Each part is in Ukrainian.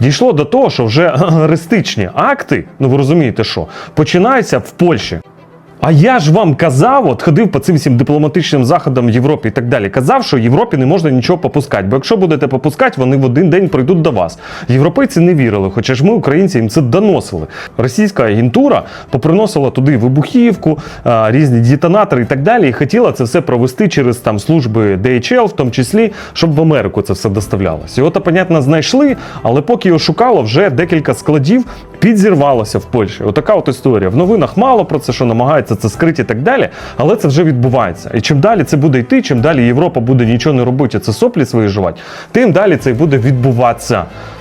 Дійшло до того, що вже арестичні акти, ну ви розумієте, що починаються в Польщі. А я ж вам казав, от ходив по цим всім дипломатичним заходам в Європі і так далі. Казав, що Європі не можна нічого попускати. Бо якщо будете попускати, вони в один день прийдуть до вас. Європейці не вірили, хоча ж ми, українці, їм це доносили. Російська агентура поприносила туди вибухівку, різні детонатори і так далі. І хотіла це все провести через там служби DHL, в тому числі, щоб в Америку це все доставлялось. Його то, понятно, знайшли, але поки його шукало, вже декілька складів підзірвалося в Польщі. Отака от історія. В новинах мало про це, що намагаються це скрити і так далі, але це вже відбувається. І чим далі це буде йти, чим далі Європа буде нічого не робити, це соплі свої жувати, тим далі це буде відбуватися.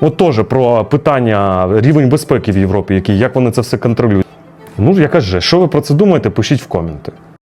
От теж про питання рівень безпеки в Європі, який, як вони це все контролюють. Ну, я кажу, що ви про це думаєте, пишіть в коменти.